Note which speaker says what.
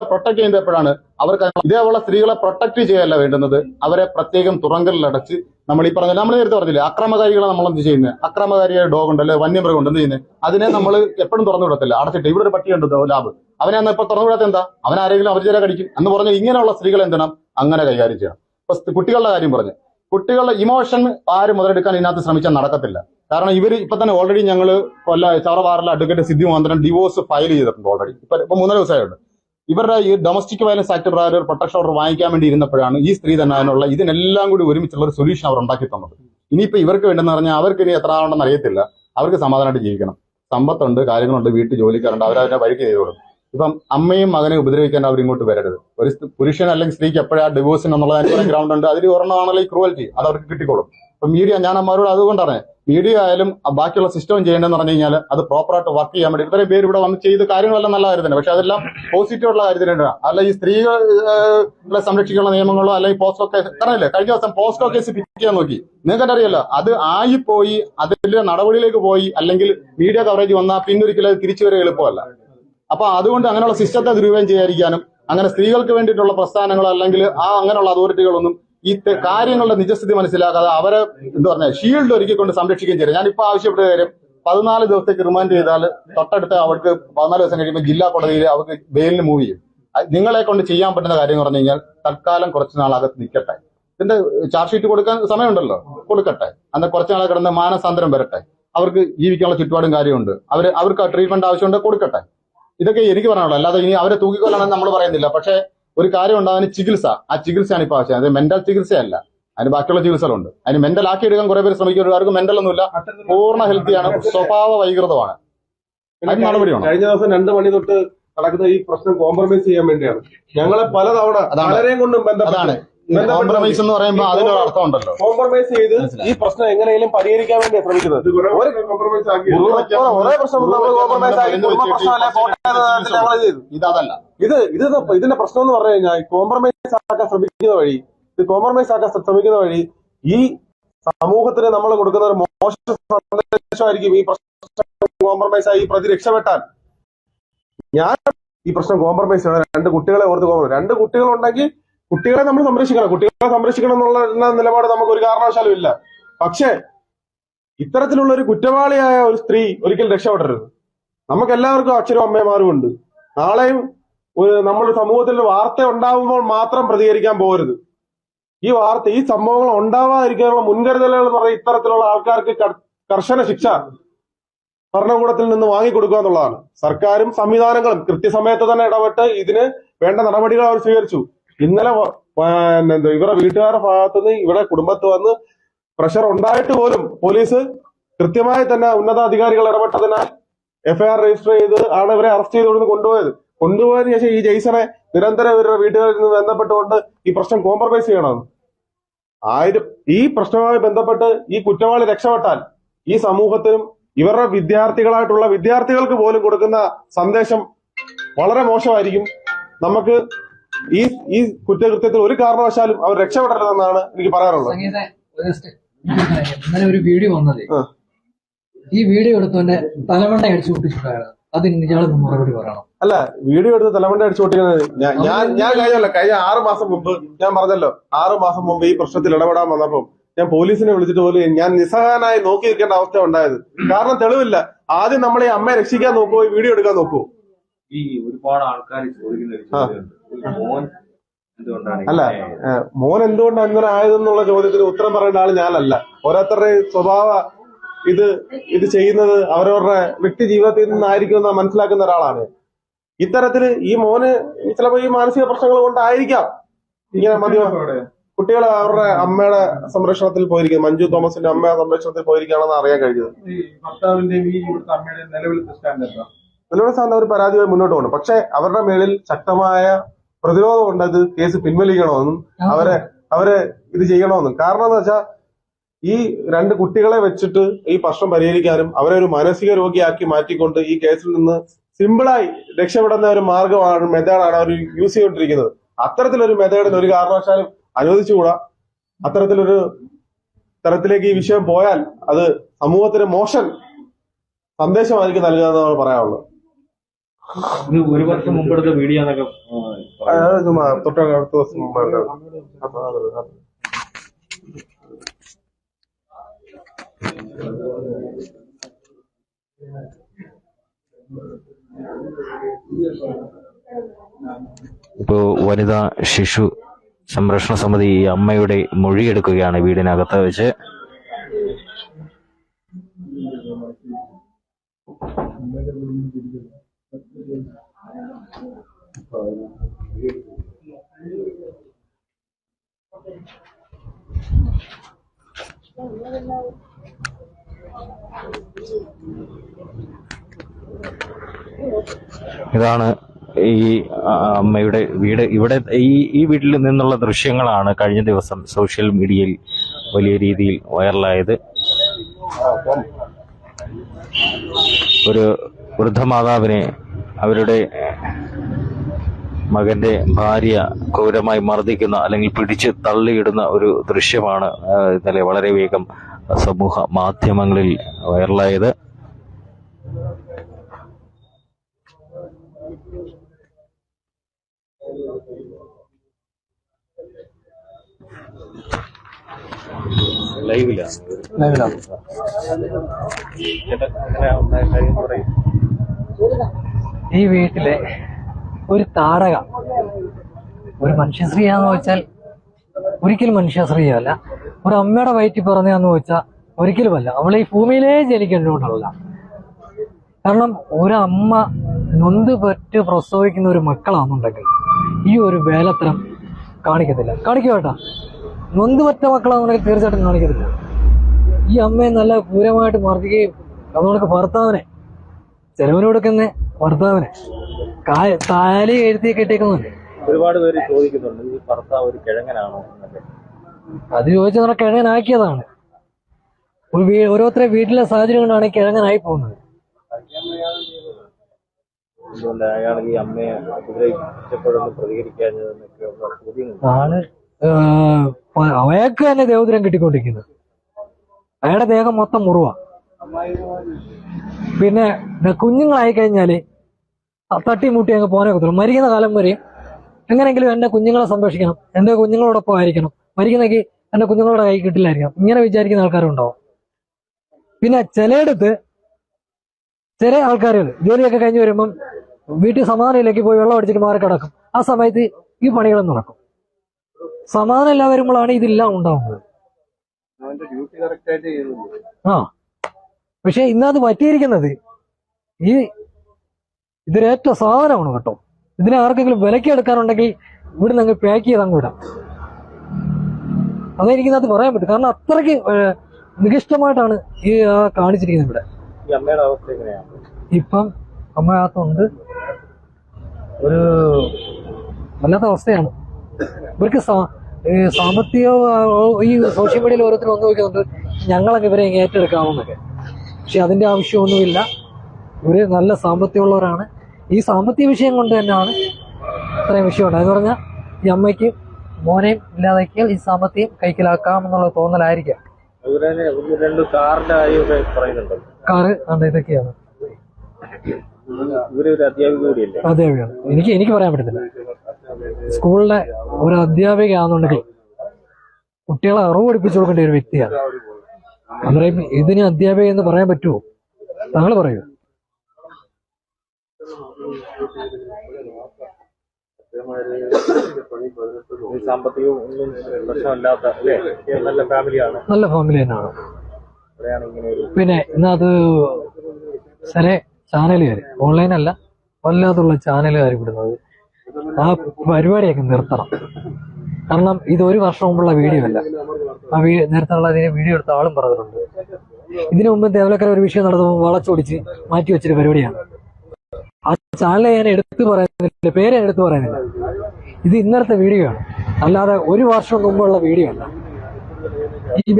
Speaker 1: Protect ചെയ്യുന്നത് എപ്പോഴാണ് അവർക്ക് ഇതേപോലെ സ്ത്രീകളെ പ്രൊട്ടക്ട് ചെയ്യല്ല വേണ്ടുന്നത്. അവരെ പ്രത്യേകം തുറങ്കലിലടച്ച് നമ്മൾ ഈ പറഞ്ഞ നമ്മൾ നേരത്തെ പറഞ്ഞില്ലേ അക്രമകാരികളെ നമ്മൾ എന്ത് ചെയ്യുന്നത് അക്രമകാരിയായ ഡോഗ് ഉണ്ട് അല്ലെ വന്യമൃഗം ഉണ്ട് എന്ത് ചെയ്യുന്നത് അതിനെ നമ്മൾ എപ്പോഴും തുറന്നു വിടത്തില്ല. അടച്ചിട്ട് ഇവിടെ ഒരു പട്ടി ഉണ്ടോ ലാബ്. അവനെ ഇപ്പൊ തുറന്നു വിടാത്ത എന്താ അവൻ ആരെങ്കിലും അപരിചിതരെ കടിക്കും. എന്ന് പറഞ്ഞ ഇങ്ങനെയുള്ള സ്ത്രീകളെ എന്തിനാ അങ്ങനെ കൈകാര്യം ചെയ്യണം. ഇപ്പൊ കുട്ടികളുടെ കാര്യം പറഞ്ഞു. കുട്ടികളുടെ ഇമോഷൻ ആരും മുതലെടുക്കാൻ ഇതിനകത്ത് ശ്രമിച്ചാൽ നടക്കത്തില്ല. കാരണം ഇവർ ഇപ്പൊ തന്നെ ഓൾറെഡി ഞങ്ങൾ കൊല്ല ചവറവാറിലെ advocate Siddhi Mohan divorce file ചെയ്തിട്ടുണ്ട് ഓൾറെഡി ഇപ്പൊ ഇപ്പൊ മൂന്നര ദിവസമായിട്ടുണ്ട് ഇവരുടെ ഈ ഡൊമസ്റ്റിക് വയലൻസ് ആക്ട് പ്രകാരം ഒരു പ്രൊട്ടക്ഷൻ ഓർഡർ വാങ്ങിക്കാൻ വേണ്ടി ഇരുന്നപ്പോഴാണ് ഈ സ്ത്രീ തന്നെ അതിനുള്ള ഇതിനെല്ലാം കൂടി ഒരുമിച്ചുള്ള ഒരു സൊല്യൂഷൻ അവർ ഉണ്ടാക്കി തന്നത്. ഇനിയിപ്പോ ഇവർക്ക് വേണ്ടെന്ന് പറഞ്ഞാൽ അവർക്ക് ഇനി എത്ര ആണെന്ന് അറിയത്തില്ല. അവർക്ക് സമാധാനമായിട്ട് ജീവിക്കണം. സമ്പത്തുണ്ട് കാര്യങ്ങളുണ്ട് വീട്ടിൽ ജോലിക്കാരുണ്ട് അവരതിനെ വഴിക്ക് ചെയ്തോളും. ഇപ്പം അമ്മയും മകനെ ഉപദ്രവിക്കാൻ അവർ ഇങ്ങോട്ട് വരരുത്. ഒരു പുരുഷൻ അല്ലെങ്കിൽ സ്ത്രീക്ക് എപ്പോഴാണ് ഡിവോഴ്സിന് എന്നുള്ളത് ഗ്രൗണ്ട് ഉണ്ട്. അതിൽ ഒരെണ്ണമാണല്ലോ ഈ ക്രൂവൽറ്റി അത് അവർക്ക് കിട്ടിക്കോളും. ഇപ്പൊ മീഡിയ ഞാൻ അമ്മമാരോട് അതുകൊണ്ടാണ് മീഡിയ ആയാലും ബാക്കിയുള്ള സിസ്റ്റം ചെയ്യേണ്ടതെന്ന് പറഞ്ഞു കഴിഞ്ഞാൽ അത് പ്രോപ്പറായിട്ട് വർക്ക് ചെയ്യാൻ വേണ്ടി. ഇത്രയും പേര് ഇവിടെ വന്ന് ചെയ്ത് കാര്യങ്ങളെല്ലാം നല്ല കാര്യത്തിന് പക്ഷെ അതെല്ലാം പോസിറ്റീവ് ഉള്ള കാര്യത്തിനാണ്. അല്ല ഈ സ്ത്രീകളെ സംരക്ഷിക്കാനുള്ള നിയമങ്ങളോ അല്ലെങ്കിൽ പോസ്റ്റോ കേസ് കാരണമല്ലേ കഴിഞ്ഞ ദിവസം പോസ്റ്റോ കേസ് പിടിക്കാൻ നോക്കി. നിങ്ങൾക്ക് അറിയാലോ അത് ആയിപ്പോയി അതിന്റെ നടപടിയിലേക്ക് പോയി അല്ലെങ്കിൽ മീഡിയ കവറേജ് വന്നാൽ പിന്നൊരിക്കലും അത് തിരിച്ചു വരെ എളുപ്പമല്ല. അപ്പൊ അതുകൊണ്ട് അങ്ങനെയുള്ള സിസ്റ്റത്തെ ദുരുപയോഗം ചെയ്യാതിരിക്കാനും അങ്ങനെ സ്ത്രീകൾക്ക് വേണ്ടിയിട്ടുള്ള പ്രസ്ഥാനങ്ങളോ അല്ലെങ്കിൽ ആ അങ്ങനെയുള്ള അതോറിറ്റികളൊന്നും ഈ കാര്യങ്ങളുടെ നിജസ്ഥിതി മനസ്സിലാക്കാതെ അവരെ എന്താ പറഞ്ഞ ഷീൽഡ് ഒരുക്കിക്കൊണ്ട് സംരക്ഷിക്കുകയും ചെയ്യും ഞാനിപ്പോ ആവശ്യപ്പെട്ട കാര്യം പതിനാല് ദിവസത്തേക്ക് റിമാൻഡ് ചെയ്താൽ തൊട്ടടുത്ത് അവർക്ക് പതിനാല് ദിവസം കഴിയുമ്പോൾ ജില്ലാ കോടതിയിൽ അവർക്ക് ബെയിലിന് മൂവ് ചെയ്യും. നിങ്ങളെ കൊണ്ട് ചെയ്യാൻ പറ്റുന്ന കാര്യം പറഞ്ഞു കഴിഞ്ഞാൽ തൽക്കാലം കുറച്ച് നാൾ അകത്ത് നിൽക്കട്ടെ. ഇതിന്റെ ചാർജ് ഷീറ്റ് കൊടുക്കാൻ സമയമുണ്ടല്ലോ. കൊടുക്കട്ടെ. അന്ന് കുറച്ച് നാളെ കിടന്ന് മാനസാന്തരം വരട്ടെ. അവർക്ക് ജീവിക്കാനുള്ള ചുറ്റുപാടും കാര്യമുണ്ട്. അവർ അവർക്ക് ട്രീറ്റ്മെന്റ് ആവശ്യമുണ്ട് കൊടുക്കട്ടെ. ഇതൊക്കെ എനിക്ക് പറയാനുള്ളൂ. അല്ലാതെ ഇനി അവരെ തൂക്കിക്കൊല്ലണമെന്ന് നമ്മൾ പറയുന്നില്ല. പക്ഷേ ഒരു കാര്യം ഉണ്ടാകുന്ന ചികിത്സ. ആ ചികിത്സയാണ് ഇപ്പൊ ആവശ്യം. അത് മെന്റൽ ചികിത്സയല്ല. അതിന് ബാക്കിയുള്ള ചികിത്സകളുണ്ട്. അതിന് മെന്റൽ ആക്കി എടുക്കാൻ കുറെ പേര് ശ്രമിക്കുന്നുണ്ട്. ആർക്കും മെന്റൽ ഒന്നുമില്ല. പൂർണ ഹെൽത്തിയാണ് സ്വഭാവ വൈകൃതമാണ്. അതിന് നടപടി വേണം
Speaker 2: കഴിഞ്ഞ ദിവസം രണ്ട് മണി തൊട്ട് നടക്കുന്ന ഈ പ്രശ്നം കോംപ്രമൈസ് ചെയ്യാൻ വേണ്ടിയാണ്. ഞങ്ങളെ പലതവണ. പലരെയും കൊണ്ടും ബന്ധപ്പെട്ട്
Speaker 1: കോംപ്രമൈസ് എന്ന് പറയുമ്പോൾ അതിനൊരു അർത്ഥം ഉണ്ടല്ലോ
Speaker 2: കോംപ്രമൈസ് ചെയ്ത് ഈ പ്രശ്നം എങ്ങനെയും പരിഹരിക്കാൻ വേണ്ടി ശ്രമിക്കുന്നത്.
Speaker 1: ഇതല്ല
Speaker 2: ഇത് ഇത് ഇതിന്റെ പ്രശ്നം എന്ന് പറഞ്ഞു കഴിഞ്ഞാൽ കോംപ്രമൈസ് ആക്കാൻ ശ്രമിക്കുന്ന വഴി ഇത് കോംപ്രമൈസ് ആക്കാൻ ശ്രമിക്കുന്ന വഴി ഈ സമൂഹത്തിന് നമ്മൾ കൊടുക്കുന്ന ഒരു മോശ സന്ദേശമായിരിക്കും ഈ പ്രശ്നം കോംപ്രമൈസ് ആയി ഈ പ്രതി രക്ഷപ്പെട്ടാൽ. ഞാൻ ഈ പ്രശ്നം കോംപ്രമൈസ് ചെയ്യണം. രണ്ട് കുട്ടികളെ ഓർത്ത് കോംപ്രമൈസ് രണ്ട് കുട്ടികളുണ്ടെങ്കിൽ കുട്ടികളെ നമ്മൾ സംരക്ഷിക്കണം. കുട്ടികളെ സംരക്ഷിക്കണം എന്നുള്ള നിലപാട് നമുക്ക് ഒരു കാരണവശാലും ഇല്ല. പക്ഷേ ഇത്തരത്തിലുള്ള ഒരു കുറ്റവാളിയായ ഒരു സ്ത്രീ ഒരിക്കൽ രക്ഷപ്പെടരുത്. നമുക്ക് എല്ലാവർക്കും അച്ഛനും അമ്മമാരും ഉണ്ട്. നാളെയും ഒരു നമ്മുടെ സമൂഹത്തിൽ വാർത്ത ഉണ്ടാവുമ്പോൾ മാത്രം പ്രതികരിക്കാൻ പോകരുത്. ഈ വാർത്ത ഈ സംഭവങ്ങൾ ഉണ്ടാവാതിരിക്കാനുള്ള മുൻകരുതലുകൾ എന്ന് പറഞ്ഞാൽ ഇത്തരത്തിലുള്ള ആൾക്കാർക്ക് കർശന ശിക്ഷ ഭരണകൂടത്തിൽ നിന്ന് വാങ്ങിക്കൊടുക്കുക എന്നുള്ളതാണ്. സർക്കാരും സംവിധാനങ്ങളും കൃത്യസമയത്ത് തന്നെ ഇടപെട്ട് ഇതിന് വേണ്ട നടപടികൾ അവർ സ്വീകരിച്ചു. ഇന്നലെ എന്തുവാ, ഇവരുടെ വീട്ടുകാരുടെ ഭാഗത്തുനിന്ന് ഇവിടെ കുടുംബത്ത് വന്ന് പ്രഷർ ഉണ്ടായിട്ട് പോലും പോലീസ് കൃത്യമായി തന്നെ ഉന്നതാധികാരികൾ ഇടപെട്ടതിനാൽ എഫ്ഐആർ രജിസ്റ്റർ ചെയ്ത് ആണ് ഇവരെ അറസ്റ്റ് ചെയ്തുകൊണ്ട് കൊണ്ടുപോയത്. കൊണ്ടുപോയതിനു ശേഷം ഈ ജെയ്സനെ നിരന്തരം ഇവരുടെ വീട്ടുകാരിൽ നിന്ന് ബന്ധപ്പെട്ടുകൊണ്ട് ഈ പ്രശ്നം കോംപ്രമൈസ് ചെയ്യണം. ആയിരം ഈ പ്രശ്നവുമായി ബന്ധപ്പെട്ട് ഈ കുറ്റവാളി രക്ഷപ്പെട്ടാൽ ഈ സമൂഹത്തിനും ഇവരുടെ വിദ്യാർത്ഥികളായിട്ടുള്ള വിദ്യാർത്ഥികൾക്ക് പോലും കൊടുക്കുന്ന സന്ദേശം വളരെ മോശമായിരിക്കും. നമുക്ക് ഈ ഈ കുറ്റകൃത്യത്തിൽ ഒരു കാരണവശാലും അവർ രക്ഷപ്പെടരുതെന്നാണ് എനിക്ക് പറയാനുള്ളത്.
Speaker 3: ഇന്നലെ ഒരു വീഡിയോ വന്നത്. ഈ വീഡിയോ എടുത്തവന്റെ തലമണ്ട അടിച്ചു പൊട്ടിച്ചിട്ടാണ് അതിന് നിങ്ങളൊന്ന് മറുപടി പറയണം.
Speaker 2: അല്ല വീഡിയോ എടുത്ത് തലമണ്ട അടിച്ചു പൊട്ടിക്കുന്നത് ഞാൻ ഞാൻ കഴിഞ്ഞല്ലോ കഴിഞ്ഞ ആറു മാസം മുമ്പ് ഞാൻ പറഞ്ഞല്ലോ ആറു മാസം മുമ്പ് ഈ പ്രശ്നത്തിൽ ഇടപെടാൻ വന്നപ്പോൾ ഞാൻ പോലീസിനെ വിളിച്ചിട്ട് പോലും ഞാൻ നിസ്സഹായനായി നോക്കി നിൽക്കേണ്ട അവസ്ഥ ഉണ്ടായത്. കാരണം തെളിവില്ല. ആദ്യം നമ്മളെ അമ്മയെ രക്ഷിക്കാൻ നോക്കുമോ വീഡിയോ എടുക്കാൻ നോക്കുമോ
Speaker 4: ഈ ഒരുപാട് ആൾക്കാർ ചോദിക്കുന്ന ഒരു ചോദ്യമുണ്ട്. മോൻ എന്തുകൊണ്ടാണ്
Speaker 2: അല്ല മോൻ എന്തുകൊണ്ടാണ് ഇങ്ങനെ ആയതെന്നുള്ള ചോദ്യത്തിന് ഉത്തരം പറയേണ്ട ആൾ ഞാനല്ല. ഓരോരുത്തരുടെ സ്വഭാവ ഇത് ഇത് ചെയ്യുന്നത് അവരവരുടെ വ്യക്തി ജീവിതത്തിൽ നിന്നായിരിക്കും എന്ന് മനസ്സിലാക്കുന്ന ഒരാളാണ്. ഇത്തരത്തിൽ ഈ മോന് ചിലപ്പോ ഈ മാനസിക പ്രശ്നങ്ങൾ കൊണ്ടായിരിക്കാം. ഇങ്ങനെ മതി. കുട്ടികൾ അവരുടെ അമ്മയുടെ സംരക്ഷണത്തിൽ പോയിരിക്കും. മഞ്ജു തോമസിന്റെ അമ്മയുടെ സംരക്ഷണത്തിൽ പോയിരിക്കുകയാണെന്ന് അറിയാൻ കഴിഞ്ഞത്.
Speaker 5: ഭർത്താവിന്റെ ഈ അമ്മയുടെയും നിലവിലത്തെ സ്റ്റാൻഡ് എന്താ?
Speaker 2: നിലവിലെ സ്ഥാനം അവർ പരാതിയായി മുന്നോട്ട് പോകണം പക്ഷെ അവരുടെ മേളിൽ ശക്തമായ പ്രതിരോധം ഉണ്ടത് കേസ് പിൻവലിക്കണമെന്നും അവരെ അവരെ ഇത് ചെയ്യണമെന്നും. കാരണം എന്ന് വെച്ചാൽ ഈ രണ്ട് കുട്ടികളെ വെച്ചിട്ട് ഈ പ്രശ്നം പരിഹരിക്കാനും അവരെ ഒരു മാനസിക രോഗിയാക്കി മാറ്റിക്കൊണ്ട് ഈ കേസിൽ നിന്ന് സിമ്പിളായി രക്ഷപ്പെടുന്ന ഒരു മാർഗമാണ് മെത്തേഡാണ് അവർ യൂസ് ചെയ്തുകൊണ്ടിരിക്കുന്നത്. അത്തരത്തിലൊരു മെത്തേഡിന് ഒരു കാരണവശാലും അനുവദിച്ചുകൂടാ. അത്തരത്തിലൊരു തരത്തിലേക്ക് ഈ വിഷയം പോയാൽ അത് സമൂഹത്തിന് മോശം സന്ദേശമായിരിക്കും നൽകുക എന്നാണ് പറയാനുള്ളത്.
Speaker 4: ഇത് ഒരു വർഷം മുമ്പെടുത്ത വീഡിയോ എന്നൊക്കെ ആ,
Speaker 2: അത് ചുമ്മാ തൊട്ട് അടുത്ത ദിവസം മുമ്പ് എടുത്തത്. അപ്പൊ അത് അത്
Speaker 6: ഇപ്പോൾ വനിതാ ശിശു സംരക്ഷണ സമിതി ഈ അമ്മയുടെ മൊഴിയെടുക്കുകയാണ് വീടിനകത്ത് വെച്ച് ഇതാണ് ഈ അമ്മയുടെ വീട്. ഇവിടെ ഈ ഈ വീട്ടിൽ നിന്നുള്ള ദൃശ്യങ്ങളാണ് കഴിഞ്ഞ ദിവസം സോഷ്യൽ മീഡിയയിൽ വലിയ രീതിയിൽ വൈറലായത്. ഒരു വൃദ്ധമാതാവിനെ അവരുടെ മകന്റെ ഭാര്യ ക്രൂരമായി മർദ്ദിക്കുന്ന അല്ലെങ്കിൽ പിടിച്ച് തള്ളിയിടുന്ന ഒരു ദൃശ്യമാണ് ഇന്നലെ വളരെ വേഗം സമൂഹ മാധ്യമങ്ങളിൽ വൈറലായത്. ലൈവിലാണ്
Speaker 3: ഈ വീട്ടിലെ ഒരു താരക ഒരു മനുഷ്യശ്രീയാന്ന് വെച്ചാൽ ഒരിക്കലും മനുഷ്യശ്രീയല്ല ഒരു അമ്മയുടെ വയറ്റിൽ പറഞ്ഞാന്ന് വെച്ചാൽ ഒരിക്കലുമല്ല. അവൾ ഈ ഭൂമിയിലേ ജനിക്കേണ്ടതുകൊണ്ടല്ല കാരണം ഒരമ്മ നൊന്ത് പറ്റ് പ്രസവിക്കുന്ന ഒരു മക്കളാണെന്നുണ്ടെങ്കിൽ ഈ ഒരു വേലത്തരം കാണിക്കത്തില്ല. കാണിക്കുക കേട്ടാ നൊന്ത് പറ്റ മക്കളാണെന്നുണ്ടെങ്കിൽ തീർച്ചയായിട്ടും കാണിക്കത്തില്ല. ഈ അമ്മയെ നല്ല ക്രൂരമായിട്ട് മർദ്ദിക്കുകയും അതുകൊണ്ട് ഭർത്താവിനെ ചെലവിന് കൊടുക്കുന്ന ഭർത്താവിന്. കായ താലി എഴുതി കെട്ടിയേക്കുന്നുണ്ട്
Speaker 6: ഒരുപാട് പേര് ചോദിക്കുന്നുണ്ട് ഈ ഭർത്താവ് ഒരു കിഴങ്ങനാണോ? എന്നൊക്കെ.
Speaker 3: അത് ചോദിച്ചാൽ നമ്മുടെ കിഴങ്ങനാക്കിയതാണ്. ഓരോരുത്തരെ വീട്ടിലെ സാഹചര്യം കൊണ്ടാണ് ഈ കിഴങ്ങനായി പോകുന്നത്. ആണ് അവയൊക്കെ തന്നെ ദേവദൂരം കിട്ടിക്കൊണ്ടിരിക്കുന്നത്. അയാളുടെ ദേഹം മൊത്തം മുറിവാ. പിന്നെ കുഞ്ഞുങ്ങളായി കഴിഞ്ഞാൽ തട്ടി മുട്ടി അങ്ങ് പോനെ കൊത്തുള്ളൂ മരിക്കുന്ന കാലം വരെ എങ്ങനെയെങ്കിലും എന്റെ കുഞ്ഞുങ്ങളെ സംരക്ഷിക്കണം. എന്റെ കുഞ്ഞുങ്ങളോടൊപ്പം ആയിരിക്കണം. മരിക്കുന്നെങ്കിൽ എന്റെ കുഞ്ഞുങ്ങളുടെ കൈ കിട്ടില്ലായിരിക്കണം. ഇങ്ങനെ വിചാരിക്കുന്ന ആൾക്കാരുണ്ടാവും. പിന്നെ ചിലയിടത്ത് ചില ആൾക്കാരുകൾ ജോലിയൊക്കെ കഴിഞ്ഞ് വരുമ്പം വീട്ടിൽ സമാധാനയിലേക്ക് പോയി വെള്ളം അടിച്ചിട്ട് മാറി കിടക്കും. ആ സമയത്ത് ഈ പണികളും നടക്കും. സമാധാനം ഇല്ല വരുമ്പോഴാണ് ഇതെല്ലാം ഉണ്ടാവുന്നത്. ആ. പക്ഷെ ഇന്നത് പറ്റിയിരിക്കുന്നത് ഈ ഇതിനേറ്റ സാധനമാണ് കേട്ടോ. ഇതിനെ ആർക്കെങ്കിലും വിലക്കി എടുക്കാനുണ്ടെങ്കിൽ ഇവിടെ അങ്ങ് പാക്ക് ചെയ്ത് അങ്ങ് വിടാം. അതെനിക്കിനകത്ത് പറയാൻ പറ്റും. കാരണം അത്രയ്ക്ക് നികിഷ്ടമായിട്ടാണ് ഈ കാണിച്ചിരിക്കുന്നത് ഇവിടെ. ഇപ്പം അമ്മയാത്തുണ്ട് ഒരു വല്ലാത്ത അവസ്ഥയാണ്. ഇവർക്ക് സാമ്പത്തിക ഈ സോഷ്യൽ മീഡിയയിൽ ഓരോരുത്തർ വന്നു നോക്കുന്നുണ്ട് ഞങ്ങളൊക്കെ ഇവരെ ഏറ്റെടുക്കാമെന്നൊക്കെ പക്ഷെ അതിന്റെ ആവശ്യമൊന്നുമില്ല. ഇവർ നല്ല സാമ്പത്തികമുള്ളവരാണ്. ഈ സാമ്പത്തിക വിഷയം കൊണ്ട് തന്നെയാണ് ഇത്രയും വിഷയം എന്ന് പറഞ്ഞാൽ ഈ അമ്മയ്ക്ക് മോനെയും ഇല്ലാതാക്കിയാൽ ഈ സാമ്പത്തികം
Speaker 6: കൈക്കലാക്കാം എന്നുള്ള തോന്നലായിരിക്കാം
Speaker 3: കാറ് കണ്ട ഇതൊക്കെയാണ്. അധ്യാപികയാണ്. എനിക്ക് എനിക്ക് പറയാൻ പറ്റത്തില്ല. സ്കൂളിലെ ഒരു അധ്യാപിക ആണെന്നുണ്ടെങ്കിൽ കുട്ടികളെ അറിവ് പഠിപ്പിച്ചു കൊടുക്കേണ്ട ഒരു വ്യക്തിയാണ്. അന്നേരം ഇതിന് അധ്യാപിക എന്ന് പറയാൻ പറ്റുമോ? താങ്കൾ പറയൂ.
Speaker 6: നല്ല
Speaker 3: ഫാമിലി തന്നെയാണ്. പിന്നെ ഇന്നത് ചില ചാനലുകാർ ഓൺലൈൻ അല്ല വല്ലാതുള്ള ചാനലുകാർ വിടുന്നത് ആ പരിപാടിയൊക്കെ നിർത്തണം. കാരണം ഇത് ഒരു വർഷം മുമ്പുള്ള വീഡിയോ അല്ല. ആ വീ നേരത്തെ അതിന് വീഡിയോ എടുത്ത ആളും പറഞ്ഞിട്ടുണ്ട്. ഇതിനു മുമ്പ് ദേവലക്കര ഒരു വിഷയം നടന്നു വളച്ചൊടിച്ച് മാറ്റി വെച്ചൊരു പരിപാടിയാണ്. ആ ചാനൽ ഞാൻ എടുത്തു പറയുന്നില്ല പേര് ഞാൻ എടുത്തു പറയുന്നില്ല. ഇത് ഇന്നലത്തെ വീഡിയോ ആണ്. അല്ലാതെ ഒരു വർഷം മുമ്പുള്ള വീഡിയോ അല്ല. ഈ